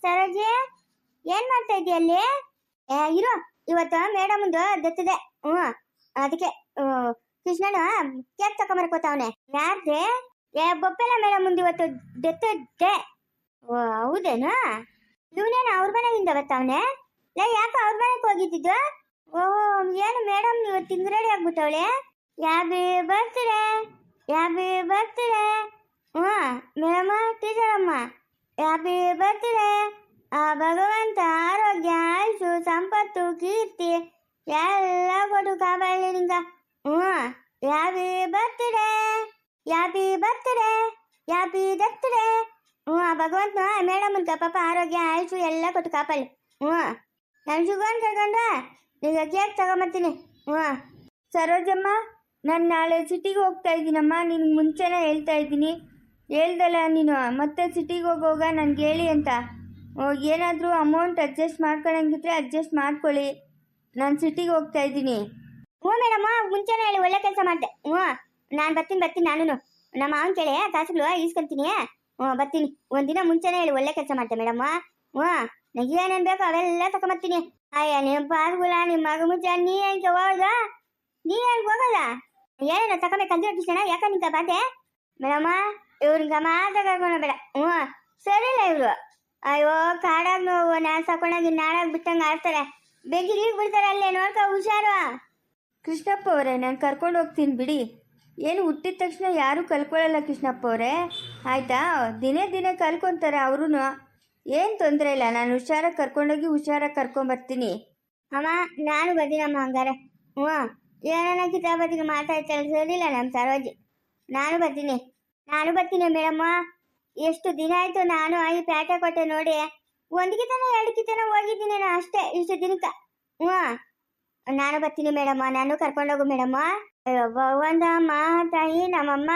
ಸರೋಜಿ, ಏನ್ ಮಾಡ್ತಾ ಇದೀಯ ಅಲ್ಲಿ? ಏ, ಇರು. ಇವತ್ತು ಮೇಡಮ್ ಒಂದು ದತ್ತಿದೆ. ಹ್ಞೂ. ಅದಕ್ಕೆ ಕೃಷ್ಣನ ಕೇಕ್ ತಗೊಂಬರ್ಕೋತಾವನೆ ಯಾರ್ದೆ? ಏ ಬೊಪ್ಪೆಲ್ಲ ಮೇಡಮ್ ಮುಂದೆ ಇವತ್ತು ದತ್ತದೆ. ಓ, ಹೌದೇನಾ? ಇವನೇನು ಅವ್ರ ಮನೆಯಿಂದ ಬರ್ತಾವನೆ? ಲೇ, ಯಾಕೆ ಅವ್ರ ಮನೆಗೆ ಹೋಗಿದ್ದಿದ್ದು? ಓಹೋ ಏನು ಮೇಡಮ್ ಇವತ್ತು ತಿಂಗ್ ರೆಡಿ ಆಗ್ಬಿಟ್ಟವಳೆ? ಯಾಬಿ ಬರ್ತೀರೆ ಯಾಬಿ ಬರ್ತೀರೆ ಹ್ಞೂ. ಮೇಡಮ್ಮ ಟೀಚರ್ ಯಾಬಿ ಬರ್ತೀರೆ ಆ ಭಗವಂತ ಆರೋಗ್ಯ, ಆಯುಷು, ಸಂಪತ್ತು, ಕೀರ್ತಿ ಎಲ್ಲ ಕೊಟ್ಟು ಕಾಪಾಡಲಿ ನಿಂಗ. ಹ್ಞೂ happy birthday happy birthday happy day ಹ್ಞೂ, ಆ ಭಗವಂತ ಮೇಡಮ್ ಅಂತ ಪಾಪ ಆರೋಗ್ಯ, ಆಯುಷು ಎಲ್ಲ ಕೊಟ್ಟು ಕಾಪಾಡಲಿ. ಹ್ಞೂ, ನಾನು ಶುಗನ್ ಕರ್ಕೊಂಡು ಈಗ ಕೇಕ್ ತಗೊಂಬರ್ತೀನಿ. ಹ್ಞೂ, ಸರೋಜಮ್ಮ, ನಾನು ನಾಳೆ ಸಿಟಿಗೆ ಹೋಗ್ತಾ ಇದ್ದೀನಮ್ಮ, ನಿನ್ಗೆ ಮುಂಚೆನೇ ಹೇಳ್ತಾ ಇದ್ದೀನಿ. ಹೇಳ್ದಲ್ಲ ನೀನು, ಮತ್ತೆ ಸಿಟಿಗೆ ಹೋಗೋವಾಗ ನನಗೆ ಹೇಳಿ ಅಂತ. ಏನಾದರೂ ಅಮೌಂಟ್ ಅಡ್ಜಸ್ಟ್ ಮಾಡ್ಕೊಳಂಗಿದ್ರೆ ಅಡ್ಜಸ್ಟ್ ಮಾಡ್ಕೊಳ್ಳಿ. ನಾನು ಸಿಟಿಗೆ ಹೋಗ್ತಾ ಇದ್ದೀನಿ. ಹ್ಞೂ ಮೇಡಮ್, ಮುಂಚೆನೇ ಹೇಳಿ ಒಳ್ಳೆ ಕೆಲಸ ಮಾಡಿದೆ. ಹ್ಞೂ, ನಾನು ಬರ್ತೀನಿ ಬರ್ತೀನಿ ನಾನು ನಮ್ಮ ಮಾವನ ಕೇಳಿ ಕಾಸುಗಳು ಈಸ್ಕೊಂತೀನಿ. ಹ್ಞೂ, ಬರ್ತೀನಿ. ಒಂದಿನ ಮುಂಚೆನೇ ಹೇಳಿ ಒಳ್ಳೆ ಕೆಲಸ ಮಾಡ್ತೆ ಮೇಡಮ್. ಹ್ಞೂ ನನಗೆ ಏನೇನು ಬೇಕು ಅವೆಲ್ಲ ತಗೊಂಬರ್ತೀನಿ ಅಯ್ಯ ನಿಮ್ಮ ಪಾಸ್ಗುಲ ನಿಮ್ಮ ಮಗ ಮುಂಚೆ ನೀ ಹೆಂಗೆ ಹೋಗೋದ ನೀ ಹೆಂಗೆ ಹೋಗಲ್ಲ? ಏನೇನೋ ತಗೋಬೇಕಂದ್ರೆ ಯಾಕ ನಿಂತ ಬಾತೆ ಮೇಡಮ್ಮ ಇವ್ರಿಗೆ ಮಾತ್ರ ಕರ್ಕೊಂಡು ಬೇಡ. ಹ್ಞೂ ಸರಿಲ್ಲ ಇವರು. ಅಯ್ಯೋ ಕಾಡಾಗ ನೋವು ನಾನು ಸಾಕೊಂಡಾಗಿ ನಾಡಾಗ ಬಿಟ್ಟಂಗೆ ಆಡ್ತಾರೆ. ಬೆಗಿಲಿಗೆ ಬಿಡ್ತಾರೆ ಅಲ್ಲೇ ನೋಡ್ಕೊ ಹುಷಾರು. ಕೃಷ್ಣಪ್ಪ ಅವರೇ ನಾನು ಕರ್ಕೊಂಡು ಹೋಗ್ತೀನಿ ಬಿಡಿ. ಏನು ಹುಟ್ಟಿದ ತಕ್ಷಣ ಯಾರೂ ಕಲ್ಕೊಳ್ಳಲ್ಲ ಕೃಷ್ಣಪ್ಪ ಅವರೇ. ಆಯಿತಾ? ದಿನೇ ದಿನೇ ಕಲ್ಕೊತಾರೆ ಅವ್ರೂ ಏನು ತೊಂದರೆ ಇಲ್ಲ ನಾನು ಹುಷಾರಾಗಿ ಕರ್ಕೊಂಡೋಗಿ ಹುಷಾರಾಗಿ ಕರ್ಕೊಂಬರ್ತೀನಿ. ಅಮ್ಮ ನಾನು ಬರ್ತೀನಮ್ಮ ಹಂಗಾರೆ. ಹ್ಞೂ ಏನೇನ ಕಿತಾಪತಿಗೆ ಮಾತಾಡ್ತಾಳೆ ಸರಿಲ್ಲ ನಮ್ಮ ಸರೋಜಿ. ನಾನು ಬರ್ತೀನಿ. ನಾನು ಬರ್ತೀನಿ ಮೇಡಮ್ಮ. ಎಷ್ಟು ದಿನ ಆಯ್ತು ನಾನು ಈ ಪ್ಯಾಟೆ ಕೊಟ್ಟೆ ನೋಡಿ. ಒಂದು ಕಿತನ ಎರಡು ತನ ಹೋಗಿದ್ದೀನಿ ನಾನು ಅಷ್ಟೇ, ಇಷ್ಟು ದಿನಕ್ಕೆ. ಹ್ಞೂ. ನಾನು ಬರ್ತೀನಿ ಮೇಡಮ್ಮ, ನಾನು ಕರ್ಕೊಂಡೋಗು ಮೇಡಮ್ಮ. ಭಗವಂತಮ್ಮ ತಾಯಿ ನಮ್ಮಮ್ಮ.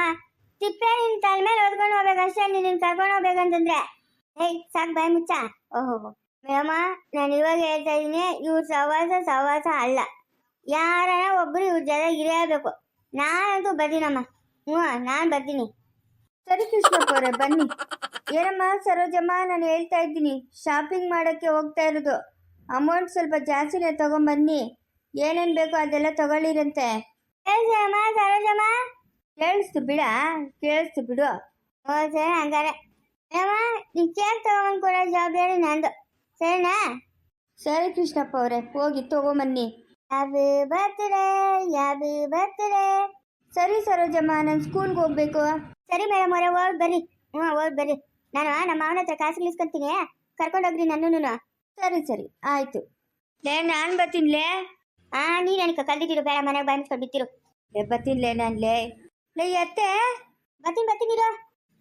ತಿಪ್ಪೆ ನಿನ್ನ ತಲೆ ಮೇಲೆ ಓದ್ಕೊಂಡು ಹೋಗ್ಬೇಕಷ್ಟೇ ನೀನು ಕರ್ಕೊಂಡು ಹೋಗ್ಬೇಕಂತಂದ್ರೆ. ಏಯ್, ಸಾಕು ಬಾಯ್ ಮುಚ್ಚ. ಓಹೋ ಮೇಡಮ್ಮ, ನಾನು ಇವಾಗ ಹೇಳ್ತಾ ಇದ್ದೀನಿ ಇವ್ರ ಸವಾಸ ಸವಾಸ ಅಲ್ಲ. ಯಾರನ ಒಬ್ಬರು ಇವ್ರ ಜೊತೆ ಇರಬೇಕು ನಾನಂತೂ ಬರ್ತೀನಮ್ಮ. ಹ್ಞೂ, ನಾನು ಬರ್ತೀನಿ. ಸರಿ ಕೃಷ್ಣಪ್ಪ ಅವರೇ ಬನ್ನಿ. ಏನಮ್ಮ ಸರೋಜಮ್ಮ ನಾನು ಹೇಳ್ತಾ ಇದ್ದೀನಿ ಶಾಪಿಂಗ್ ಮಾಡೋಕ್ಕೆ ಹೋಗ್ತಾ ಇರೋದು. ಅಮೌಂಟ್ ಸ್ವಲ್ಪ ಜಾಸ್ತಿನೇ ತಗೊಂಬನ್ನಿ. ಏನೇನು ಬೇಕೋ ಅದೆಲ್ಲ ತಗೊಳ್ಳಿರಂತೆ. ಸರೋಜಮ್ಮ ಕೇಳಿಸ್ತು ಬಿಡ ಕೇಳಿಸ್ತು ಬಿಡು. ಓ ಸರಿ ಹಂಗಾರೆ. ಮೇಡಮ್ಮ ನೀ ಕೇಕ್ ತಗೊಂಬಂದು ಕೊಡೋ ಜವಾಬ್ದಾರಿ ನಂದು. ಸರಿನಾ? ಸರಿ ಕೃಷ್ಣಪ್ಪ ಅವರೇ ಹೋಗಿ ತಗೊಂಬನ್ನಿ. ಹ್ಯಾಪಿ ಬರ್ತ್ಡೇ ಹ್ಯಾಪಿ ಬರ್ತ್ಡೇ ಸರಿ ಸರೋಜಮ್ಮ ನಾನು ಸ್ಕೂಲ್ಗೆ ಹೋಗ್ಬೇಕು. ಸರಿ ಮೇಡಮ್ ಅವರೇ ಹೋಗಿ ಬರ್ರಿ ಹ್ಞೂ ಹೋಗಿ ಬರ್ರಿ ನಾನು ನಮ್ಮ ಮಾವನ ಹತ್ರ ಕಾಸು ಇಳಿಸ್ಕೊಂತೀನಿ ಕರ್ಕೊಂಡೋಗ್ರಿ ನನ್ನೂ ಸರಿ ಸರಿ. ಆಯಿತು. ಲೇ ನಾನು ಬರ್ತೀನಿಲೇ ಆ ನೀ ನನಗೆ ಕಲ್ದಿಟ್ಟಿರು ಬೇಡ ಮನೆಗೆ ಬಂದ್ಕೊಂಡು ಬಿತ್ತಿರು ಲೇ ಬರ್ತೀನಿಲೇ ನಾನು ಲೇ. ಲೇ ಎತ್ತೆ ಬರ್ತೀನಿ ಬರ್ತೀನಿ ಇರು.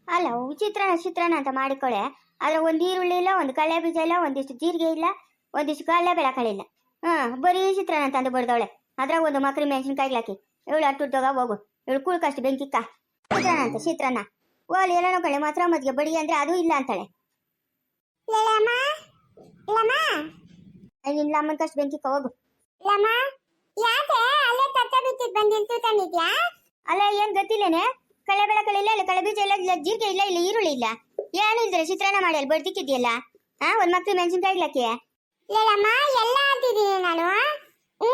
ಅಲ್ಲ ವಿಚಿತ್ರ ಚಿತ್ರಾನ ಅಂತ ಮಾಡಿಕೊಳ್ಳೆ. ಆದ್ರೆ ಒಂದು ಈರುಳ್ಳಿ ಇಲ್ಲ ಒಂದು ಕಳ್ಳೆ ಬೀಜ ಇಲ್ಲ ಒಂದಿಷ್ಟು ಜೀರಿಗೆ ಇಲ್ಲ ಒಂದಿಷ್ಟು ಕಳ್ಳೆ ಬೆಳಕಳೆ ಇಲ್ಲ. ಹಾಂ ಬರೀ ಚಿತ್ರಾನ್ನ ತಂದು ಬಡ್ದವಳೆ. ಅದ್ರಾಗ ಒಂದು ಮಕ್ರಿ ಮೆಣಸಿನ್ಕಾಯಿ ಹಾಕಿ. ಇವಳು ತಗೋ ಹೋಗು. ಇವಳು ಕುಳ್ಕಷ್ಟು ಬೆಂಕಿಕ್ಕ ಚಿತ್ರಾನ್ನ ಅಂತ ಚಿತ್ರಾನ್ನ ಓಲಿ ಏನೋ ಕಳೆ ಮಾತ್ರ ಮದ್ಗೆ ಬಡಿ ಅಂದ್ರೆ ಅದು ಇಲ್ಲ ಅಂತಾಳೆ. ನಿನ್ನ ಕಷ್ಟ ಬೆಂಕಿ ಹೋಗು. ಯಾಕೆ? ಅಲ್ಲೇ ತತ್ತ ಬಿತ್ತಿದ್ ಬಂದು ಅಲ್ಲ ಏನ್ ಗೊತ್ತಿಲ್ಲೇನೆ? ಕಳೆ ಬೆಳಕಳೆ ಇಲ್ಲ ಇಲ್ಲ ಕಳೆ ಬೀಜ ಇಲ್ಲ ಜೀರಿಗೆ ಇಲ್ಲ ಇಲ್ಲ ಈರುಳ್ಳಿ ಇಲ್ಲ. ಏನು ಇಲ್ದ್ರೆ ಚಿತ್ರಾನ್ನ ಮಾಡಿ ಅಲ್ಲಿ ಬಡ್ದಿಕ್ಕಿದ್ಯಲ್ಲ ಹಾ ಒಂದ್ ಮಕ್ಳು ಮೆಣಸಿನ್ಕಾಯಿ ಇಲ್ಲಮ್ಮ ಎಲ್ಲ ಹಾಕಿದ್ದೀನಿ ನಾನು. ಹ್ಞೂ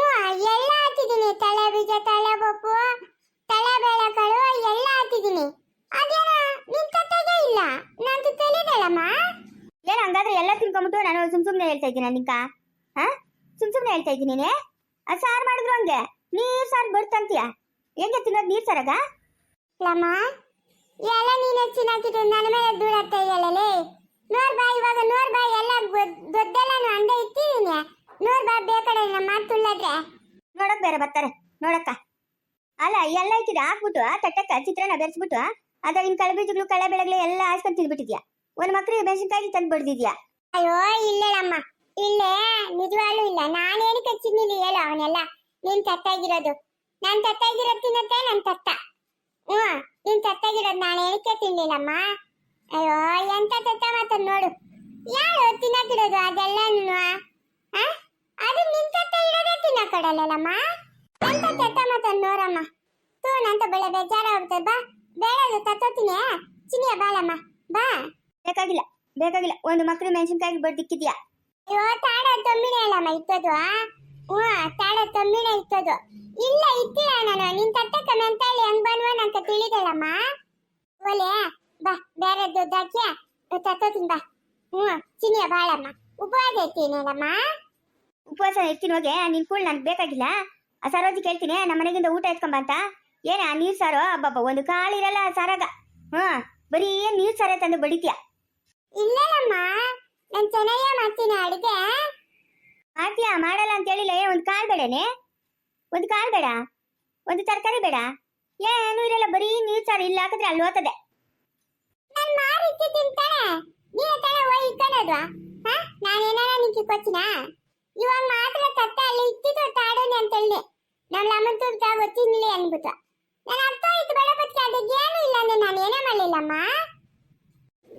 ಎಲ್ಲ ಹಾಕಿದ್ದೀನಿ. ತಲೆ ಬೀಜ ತಲೆ ಪಪ್ಪು ತಲೆ ಬೇಳೆಕಾಳು ಎಲ್ಲ ಹಾಕಿದ್ದೀನಿ ಅದೇನ ನಿನ್ ಕತೆಗೆ ಇಲ್ಲ ನಂದು ತಿಳಿದಲ್ಲಮ್ಮ ಏನ್ ಹಂಗಾದ್ರೆ ಎಲ್ಲ ತಿನ್ಕೊಂಬಿಟ್ಟು ನಾನು ಸುಮ್ ಸುಮ್ನೆ ಹೇಳ್ತಾ ಇದ್ದೀನಿ ನಿಂಕ? ಹಾ? ಸುಮ್ ಸುಮ್ನೆ ಹೇಳ್ತಾ ಇದ್ದೀನಿ ನೀನೆ? ಅದು ಸಾರ್ ಮಾಡಿದ್ರು ಹಂಗೆ. ನೀರ್ ಸಾರ್ ಬರ್ತಂತೀಯ ಹೆಂಗೆ ತಿನ್ನೋದು ನೀರ್ ಸಾರಾಗ? ಲಮ್ಮ ಎಲ್ಲ ನೀನು ಚೆನ್ನಾಗಿದ್ದು ನನ್ನ ಮೇಲೆ ದೂರ ತೆಗೆಯಲೇ ನೋಡ್ ಬಾ ಇವಾಗ ನೋಡ್ ಬಾ ಎಲ್ಲ ದೊಡ್ಡೆಲ್ಲ ಅಂದೆ ಇಟ್ಟಿದ್ದೀನಿ ನೋಡ್ ಬಾ ಬೇಕಡೆ ನಮ್ಮ ಮಾತು ತುಳ್ಳದ್ರೆ ನೋಡಕ್ ಬೇರೆ ಬರ್ತಾರೆ. ನೋಡಕ್ಕ. ಅಲ್ಲ ಎಲ್ಲ ಇಟ್ಟಿದ ಹಾಕ್ಬಿಟ್ಟು ತಟ್ಟಕ್ಕ ಚಿತ್ರನ ಬೆರೆಸ್ಬಿಟ್ಟು ಅದರ ಇನ್ ಕಳೆ ಬೀಜಗಳು ಕಳೆ ಬೆಳೆಗಳು ಎಲ್ಲ ಹಾಸ್ಕೊಂಡ್ ತಿಂದ್ಬಿಟ್ಟಿದ್ಯಾ? ಒಂದ್ ಮಕ್ಳಿಗೆ ಮೆಣಸಿನ್ಕಾಯಿ ತಂದು ಬಡ್ದಿದ್ಯಾ ಅಯ್ಯೋ ಇಲ್ಲಮ್ಮ ಇಲ್ಲೇ ನಿಜವಾಗ್ಲೂ ಇಲ್ಲ. ನಾನೇನು ಕಚ್ಚಿದ್ನಿಲ್ಲ ಹೇಳು ಅವನೆಲ್ಲ? ನೀನ್ ತತ್ತಾಗಿರೋದು. ನಾನ್ ತತ್ತಾಗಿರೋದು ತಿನ್ನತ್ತೆ, ನನ್ ತತ್ತ. ಹ್ಞೂ, ನೀನ್ ತತ್ತಾಗಿರೋದು ನಾನು ಏನಕ್ಕೆ ತಿನ್ಲಿಲ್ಲಮ್ಮ? ಅಯ್ಯೋ, ಎಂತ ತತ್ತ ಮಾತ ನೋಡು. ಯಾರು ತಿನ್ನಕ್ಕಿರೋದು ಅದೆಲ್ಲ ಅದು ನಿನ್ ತತ್ತ ಇರೋದೇ ತಿನ್ನಕ್ಕೊಡಲ್ಲಮ್ಮ ಎಂತ ತತ್ತ ಮಾತ ನೋಡಮ್ಮ? ತೂ, ನಂತ ಬೆಳೆ ಬೇಜಾರ ಹೋಗ್ತದೆ ಬಾ ಬೇಡ ತತ್ತೋತೀನಿ ಚಿನಿಯ ಬಾಳಮ್ಮ. ಬಾ. ಬೇಕಾಗಿಲ್ಲ. ಬೇಕಾಗಿಲ್ಲ. ಒಂದು ಮಕ್ಕಳು ಮೆಣಸಿನ್ಕಾಯಿ ಬಡ್ದಿಕ್ಕಿದ್ಯಾ ಅಯ್ಯೋ ತಾಡ ತಮ್ಮಿಣೆ ಅಲ್ಲಮ್ಮ ಇತ್ತದು ಹ್ಞೂ ತಾಡ ತಮ್ಮಿಣೆ ಇತ್ತದು. ಇಲ್ಲ ಇತ್ತಿಲ್ಲ ನಾನು. ನಿನ್ ತಟ್ಟಕ್ಕ ಮೆಂತಾಳಿ ಹೆಂಗ್ ಬಂದ್ವನ್ ಅಂತ ತಿಳಿದಳಮ್ಮ ಒಲೆ ಬಾ ಬೇರೆ ದುಡ್ಡಾಕಿ ತತ್ತೋತೀನಿ ಬಾ. ಹ್ಞೂ ಚಿನಿಯ ಬಾಳಮ್ಮ. ಉಪವಾಸ ಇರ್ತೀನಲ್ಲಮ್ಮ ಉಪವಾಸ ಇರ್ತೀನಿ ಹೋಗೆ. ನಿನ್ ಕೂಡ ನನ್ಗೆ ಬೇಕಾಗಿಲ್ಲ. ಆ ಸರೋಜಿ ಕೇಳ್ತೀನಿ ನಮ್ಮ ಮನೆಗಿಂದ ಊಟ ಎತ್ಕೊಂಬ ಅಂತ ಏನ ನೀರ್ ಸಾರು? ಅಬ್ಬಬ್ಬ ಒಂದು ಕಾಳಿರಲ್ಲ ಸಾರಾಗ. ಹ್ಞೂ ಬರೀ ನೀರ್ ಸಾರೇ ತಂದು ಬಡಿತೀಯ? ಇಲ್ಲಲ್ಲಮ್ಮ ನಾನು ಚೆನ್ನಾಗೇ ಮಾಡ್ತೀನಿ ಅಡುಗೆ. ಮಾಡ್ತೀಯಾ ಮಾಡಲ್ಲ ಅಂತ ಹೇಳಿಲ್ಲ. ಏ ಒಂದು ಕಾಳು ಬೇಡನೆ? ಒಂದು ಕಾಳು ಬೇಡ? ಒಂದು ತರಕಾರಿ ಬೇಡ? ಏನು ಇರಲ್ಲ ಬರೀ ನೀರು ಸಾರು. ಇಲ್ಲ ಹಾಕಿದ್ರೆ ಅಲ್ಲಿ ಹೋಗ್ತದೆ. ನಾನು ಮಾರಿ ಇಕ್ಕಿ ತಿಂತಾನೆ ನೀ ತಾನೆ ಹೋಗಿ ಇಕ್ಕನದು ಹಾ? ನಾನೇನಾರ ನಿಂಗೆ ಕೊಚ್ಚಿನ? ಇವಾಗ ಮಾತ್ರ ತತ್ತ ಅಲ್ಲಿ ಇಕ್ಕಿದ್ದು ತಾಡೋನೆ ಅಂತ ಹೇಳಿದೆ. ನಮ್ಮ ಲಮ್ಮನ್ ತುರ್ತ ಗೊತ್ತಿರ್ಲಿಲ್ಲ ಅನ್ಬಿಟ್ಟು ನಾನು ಅರ್ಥ ಆಯ್ತು ಬೇಡ ಬಚ್ಚ ಅದಕ್ಕೆ ಏನು ಇಲ್ಲ ನಾನು ಏನೇ ಮಾಡಲಿಲ್ಲಮ್ಮ?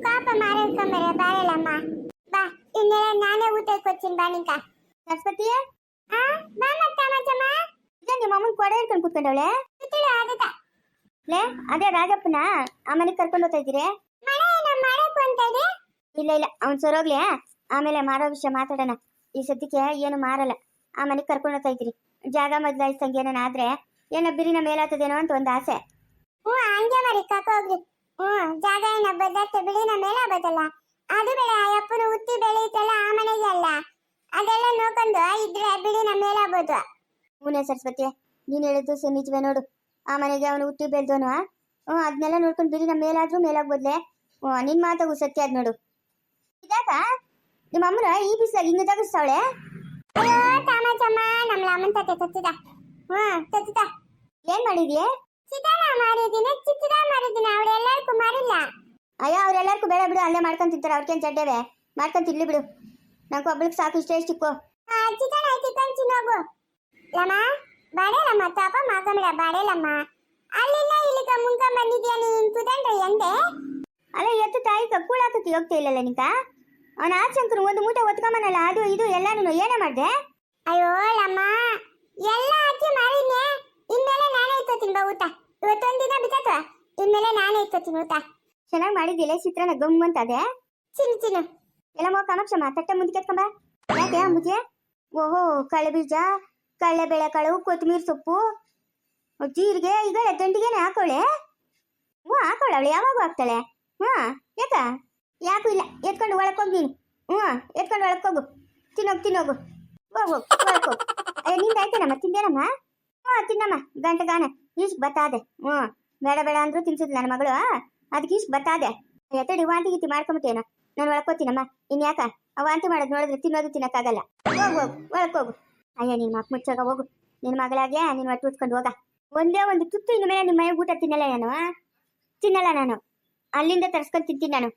ಪಾಪ ಮಾರೇಳ್ಕೊಂಬರೆ ಬಾರಲ್ಲಮ್ಮ. ಬಾ ಇನ್ನೆಲ್ಲ ನಾನೇ ಊಟ ಕೊಚ್ಚಿನ ಬಾ ನಿಂಕ. ಸರಸ್ವತಿ ಆ ಬಾ ಮತ್ತ ಇದೇ ನಿಮ್ಮ ಅಮ್ಮನ ಕೊಡೆ ಇಟ್ಕೊಂಡು ಕೂತ್ಕೊಂಡವಳೆ? ಸುತ್ತಳು ಆದತ ಲೇ ಅದೇ ರಾಜಪ್ಪನ? ಆ ಮನೆಗೆ ಕರ್ಕೊಂಡು ಹೋಗ್ತಾ ಇದ್ದೀರಿ? ಮಳೆ ನಮ್ಮ ಮಾಡಕ್ಕೆ ಅಂತ ಇದೆ. ಇಲ್ಲ ಇಲ್ಲ ಅವ್ನು ಸರೋಗ್ಲಿ? ಆಮೇಲೆ ಮಾರೋ ವಿಷಯ ಮಾತಾಡೋಣ. ಈ ಸದ್ಯಕ್ಕೆ ಏನು ಮಾರಲ್ಲ. ಆ ಮನೆಗೆ ಕರ್ಕೊಂಡು ಹೋಗ್ತಾ ಇದ್ದೀರಿ. ಜಾಗ ಬದಲಾಯಿಸಂಗೆ ಏನಾನ ಆದ್ರೆ ಏನೋ ಬಿರಿನ ಮೇಲಾಗ್ತದೇನೋ ಅಂತ ಒಂದು ಆಸೆ. ಹ್ಞೂ ಹಂಗೆ ಮರಿ ಹೋಗ್ರಿ. ಹ್ಞೂ ಜಾಗ ಏನ ಬದಲಾಗ್ತ ಬಿಳಿ ನಮ್ಮ ಮೇಲೆ ಬದಲ್ಲ ಅದು ಬೇಡ ಅಪ್ಪನ ಉತ್ತಿ ಬೆಳೆಯುತ್ತಲ್ಲ ಆ ಮನೆಗೆ ಅಲ್ಲ. ಅದೆಲ್ಲ ನೋಡ್ಕೊಂಡು ಇದ್ರೆ ಬಿಳಿ ನಮ್ಮ ಮೇಲೆ ಆಗ್ಬೋದು ಹೂನೆ ಸರಸ್ವತಿ ನೀನು ಹೇಳಿದ್ದು ಸ ನಿಜವೇ ನೋಡು. ಆ ಮನೆಗೆ ಅವನು ಉತ್ತಿ ಬೆಳೆದವನು ಹ್ಞೂ ಅದನ್ನೆಲ್ಲ ನೋಡ್ಕೊಂಡು ಬಿಡಿ ನಮ್ಮ ಮೇಲಾದ್ರೂ ಮೇಲಾಗ್ಬೋದ್ಲೆ? ಹ್ಞೂ ನಿನ್ನ ಮಾತಾಗು ಸತ್ಯ ಅದ್ ನೋಡು. ಇದಾಗ ನಿಮ್ಮ ಅಮ್ಮನ ಈ ಬಿಸಿಲಾಗಿ ಹಿಂಗೆ ತಗಿಸ್ತಾವಳೆ? ಅಯ್ಯೋ ತಾಮಚಮ್ಮ ನಮ್ಮ ಅಮ್ಮನ ತತ್ತೆ ತತ್ತಿದ. ಹ್ಞೂ ತತ್ತಿದ. ಏನ್ ಮಾಡಿದ್ಯೆ? ಚಿತಾನ ಮಾರಿದ್ದೀನಿ ಚಿತ್ತದ ಮಾರಿದ್ದೀನಿ ಅವಳೆಲ್ಲರಿಗೂ ಮಾರಿಲ್ಲ. ಅಯ್ಯೋ ಅವ್ರೆಲ್ಲರಿಗೂ ಬೇಡ ಬಿಡು ಅಲ್ಲೇ ಮಾಡ್ಕೊಂಡ್ ತಿಂತಾರೆ ಅವ್ರಿಗೇನು ಚಡ್ಡೇವೆ ಮಾಡ್ಕೊಂಡ್ ತಿನ್ಲಿ ಬಿಡು. ನಂಗೆ ಒಬ್ಳಿಗೆ ಸಾಕು ಇಷ್ಟೇ ಆ ಚಿತಾನ ಚಿಕನ್ ಚಿನ್ನೋಗು ಲಮ್ಮ ಬಡೇಲಮ್ಮ ತಾಪ ಮಾಗಮಡ ಬಡೇಲಮ್ಮ ಅಲ್ಲಿಂದ ಇಲ್ಲಿಗ ಮುಂಕ ಬಂದಿದ್ಯಾ ನೀನ್ ಕುದಂಡ್ರೆ ಎಂದೆ ಅಲ್ಲ ಎತ್ತು ತಾಯಿ ಕೂಳಾಕಕ್ಕೆ ಹೋಗ್ತಾ ಇಲ್ಲಲ್ಲ ನಿಕ ಅವನ ಆಚಂಕರು ಒಂದು ಮೂಟೆ ಒತ್ಕೊಂಬನಲ್ಲ ಅದು ಇದು ಎಲ್ಲಾನು ಏನೇ ಮಾಡಿದೆ? ಅಯ್ಯೋ ಲಮ್ಮ ಎಲ್ಲ ಹಾಕಿ ಮಾರಿದ್ನೆ. ಇನ್ಮೇಲೆ ಇಟ್ಕೋತೀನಿ ಬಾ ಊಟ. ಇವತ್ತೊಂದಿನ ದಿನ ಬಿತ್ತಾತ ಇನ್ಮೇಲೆ ನಾನೇ ಇಟ್ಕೋತೀನಿ ಊಟ. ಚೆನ್ನಾಗಿ ಮಾಡಿದ್ದಿಲ್ಲ ಚಿತ್ರಾನ್ನ ಗಮ್ ಅಂತ ಅದೇ ಚಿನ್ನು ಚಿನ್ನು. ಎಲ್ಲ ಮೋ ಕಾಮಾಕ್ಷಮ್ಮ ತಟ್ಟೆ ಮುಂದೆ ಕೆತ್ಕೊಂಬ. ಯಾಕೆ ಅಂಬುಜೆ ಓಹೋ ಕಳೆ ಬೀಜ ಕಳ್ಳೆ ಬೇಳೆಕಾಳು ಕೊತ್ತಂಬರಿ ಸೊಪ್ಪು. ಜೀರಿಗೆ ಈಗ ಗಂಟಿಗೆನೆ ಹಾಕೊಳ್ಳೆ ಹ್ಞೂ ಹಾಕೊಳ್ಳ ಅವಳು ಯಾವಾಗ ಹಾಕ್ತಾಳೆ. ಹ್ಞೂ ಯಾಕ? ಯಾಕೂ ಇಲ್ಲ ಎತ್ಕೊಂಡು ಒಳಕ್ಕೆ ಹೋಗಿ ನೀನು. ಹ್ಞೂ ಎತ್ಕೊಂಡು ಒಳಕ್ಕೆ ಹೋಗು. ತಿನ್ನೋಗು ತಿನ್ನೋಗು. ಹೋಗು ಒಳಕ್ಕೆ ಹೋಗು. ನಿಂದ ಆಯ್ತೇನಮ್ಮ ತಿಂದೇನಮ್ಮ ಹ್ಞೂ ತಿನ್ನಮ್ಮ ಗಂಟೆಗಾನ ಇಷ್ಟು ಬತ್ತಾದೆ. ಹ್ಞೂ ಬೇಡ ಬೇಡ ಅಂದ್ರೂ ತಿನ್ಸುದು ನನ್ನ ಮಗಳು. ಅದಕ್ಕೆ ಇಷ್ಟು ಬತ್ತಾದೆ. ಎತ್ತಡಿ ವಾಂತಿ ಗೀತಿ ಮಾಡ್ಕೊಂಬಿಟ್ಟೇನ. ನಾನು ಒಳಕೋತೀನಮ್ಮ ಇನ್ಯಾಕ ಆ ವಾಂತಿ ಮಾಡೋದು ನೋಡಿದ್ರೆ ತಿನ್ನೋದು ತಿನ್ನಕ್ಕಾಗಲ್ಲ. ಹೋಗು ಹೋಗು ಒಳ್ಕೋಗು ಅಯ್ಯ ನಿನ್ ಮಕ್ ಮುಚ್ಚಾಗ ಹೋಗು. ನಿನ್ ಮಗಳಾಗೆ ನೀನ್ ಒಟ್ಟು ಉಟ್ಕೊಂಡು ಹೋಗ. ಒಂದೇ ಒಂದು ತುತ್ತು ಇನ್ನು ಮೇಲೆ ನಿಮ್ಮ ಮನೆಗೆ ಊಟ ತಿನ್ನಲ್ಲ ನಾನು ತಿನ್ನಲ್ಲ ನಾನು. ಅಲ್ಲಿಂದ ತರ್ಸ್ಕೊಂಡ್ ತಿಂತೀನಿ ನಾನು.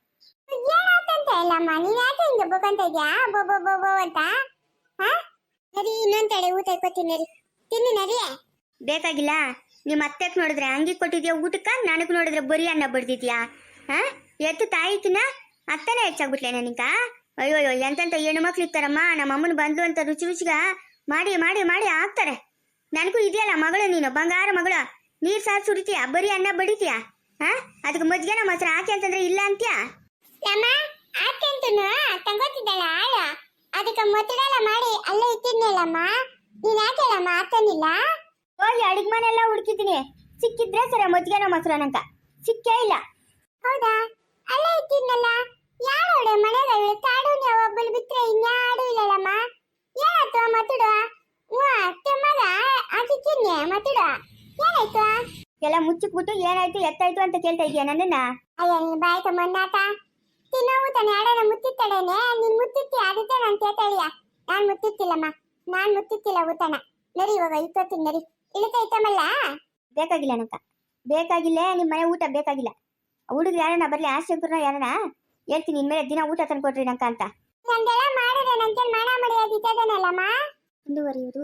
ಏನಾಗ್ತಂತ ಇಲ್ಲಮ್ಮ? ನೀನ್ ಯಾಕೆ ಹಿಂಗೆ ಇದ್ಯಾ? ಅಂತ ಹಾ ನರಿ ಇನ್ನೊಂದ್ ತಡೆ ಊಟ ಇಟ್ಕೋತೀನಿ ನರಿ. ತಿನ್ನು ನರಿ ಬೇಕಾಗಿಲ್ಲ? ನಿಮ್ಮ ಅತ್ತೆ ನೋಡಿದ್ರೆ ಅಂಗಿ ಕೊಟ್ಟಿದ್ಯಾ ಊಟಕ್ಕ? ನನಗ್ ನೋಡಿದ್ರೆ ಬರಿ ಅನ್ನ ಬಡ್ದಿದ್ಯಾ? ಹಾ ಎತ್ತು ತಾಯಿಕಿನ ಅತ್ತನೇ ಹೆಚ್ಚಾಗ್ಬಿಟ್ಲೆ ನನಗ ಅಯ್ಯೋ ಅಯ್ಯೋ ಎಂತಂತ ಹೆಣ್ಣು ಮಕ್ಳು ಇರ್ತಾರಮ್ಮ. ನಮ್ಮ ಅಮ್ಮನ ಬಂದ್ಲು ಅಂತ ರುಚಿ ರುಚಿಗ ಮಾಡಿ ಮಾಡಿ ಮಾಡಿ ಹಾಕ್ತಾರೆ. ನನಗೂ ಇದೆಯಲ್ಲ ಮಗಳು ನೀನು, ಬಂಗಾರ ಮಗಳು. ನೀರ್ ಸಾರ್ ಸುಡಿತೀಯಾ ಬರೀ ಅನ್ನ ಬಡಿತೀಯಾ? ಹಾ ಅದಕ್ಕೆ ಮಜ್ಜಿಗೆ ನಮ್ಮ ಹತ್ರ ಹಾಕಿ ಅಂತಂದ್ರೆ ಇಲ್ಲ ಅಂತ್ಯಾ? ಹಾಕಿ ಅದಕ್ಕೆ ಮೊತ್ತಡಲ್ಲ ಮಾಡಿ ಅಲ್ಲೇ ಇಟ್ಟಿದ್ನಲ್ಲಮ್ಮ. ನೀನ್ ಯಾಕೆ ಹೇಳಮ್ಮ ಆತನಿಲ್ಲ ಹೋಗಿ ಅಡಿಗೆ ಮನೆಲ್ಲ ಹುಡುಕಿದ್ದೀನಿ. ಸಿಕ್ಕಿದ್ರೆ ಸರಿ ಮಜ್ಗೆನ ನಮ್ಮ ನಂಕ ಸಿಕ್ಕೇ ಇಲ್ಲ. ಹೌದಾ? ಅಲ್ಲೇ ಇಟ್ಟಿದ್ನಲ್ಲ ಯಾರೋಡೆ ಮನೆಗೆ ಇವಳು ತಾಡು ನೀವು ಒಬ್ಬಳು ಬಿಟ್ರೆ ಇನ್ಯಾರು ಇಲ್ಲಲ್ಲಮ್ಮ. ಏನಾಯ್ತು ಮತ್ತುಡು? ಮಗ ಹಾಕಿಕ್ಕಿನ್ನೆ ಮತ್ತುಡು? ಏನಾಯ್ತು? ಎಲ್ಲ ಮುಚ್ಚಿಕ್ಬಿಟ್ಟು ಏನಾಯ್ತು ಎತ್ತಾಯ್ತು ಅಂತ ಕೇಳ್ತಾ ಇದೀಯ ನನ್ನನ್ನ? ಅಯ್ಯ ನೀನ್ ಬಾಯ್ತ ಮೊನ್ನಾಟ ತಿನ್ನೋ ತಾನೆ ಯಾಡನ ಮುತ್ತಿತ್ತಡೇನೆ ನೀನ್ ಮುತ್ತಿತ್ತಿ ಅದಕ್ಕೆ ನಾನು ಕೇಳ್ತಾಳಿಯ ನಾನ್ ಮುತ್ತಿತ್ತಿಲ್ಲಮ್ಮ. ನಾನ್ ಮುತ್ತಿತ್ತಿಲ್ಲ ಊತಣ ನರಿ ಇವಾಗ ಇಪ್ಪತ್ತಿನ ನರಿ ಇಳಿತೈತಮಲ್ಲ ಬೇಕಾಗಿಲ್ಲ ನಕ್ಕ ಬೇಕಾಗಿಲ್ಲ ನಿಮ್ಮ ಮನೆ ಊಟ ಬೇಕಾಗಿಲ್ಲ. ಹುಡುಗ ಯಾರನ್ನ ಬರ್ಲಿ ಆಶಂಕರ್ನ ಯಾರನ್ನ ಹೇಳ್ತೀನಿ ಇನ್ಮೇಲೆ ದಿನ ಊಟ ತಂದು ಕೊಡ್ರಿ ನಂಕ ಅಂತ. ನಂದೆಲ್ಲ ಮಾಡಿದ್ರೆ ನಂಗೆ ಮಾಡ ಮಡಿಯಾಗಿದ್ದದನಲ್ಲಮ್ಮ ಮುಂದುವರಿಯುವುದು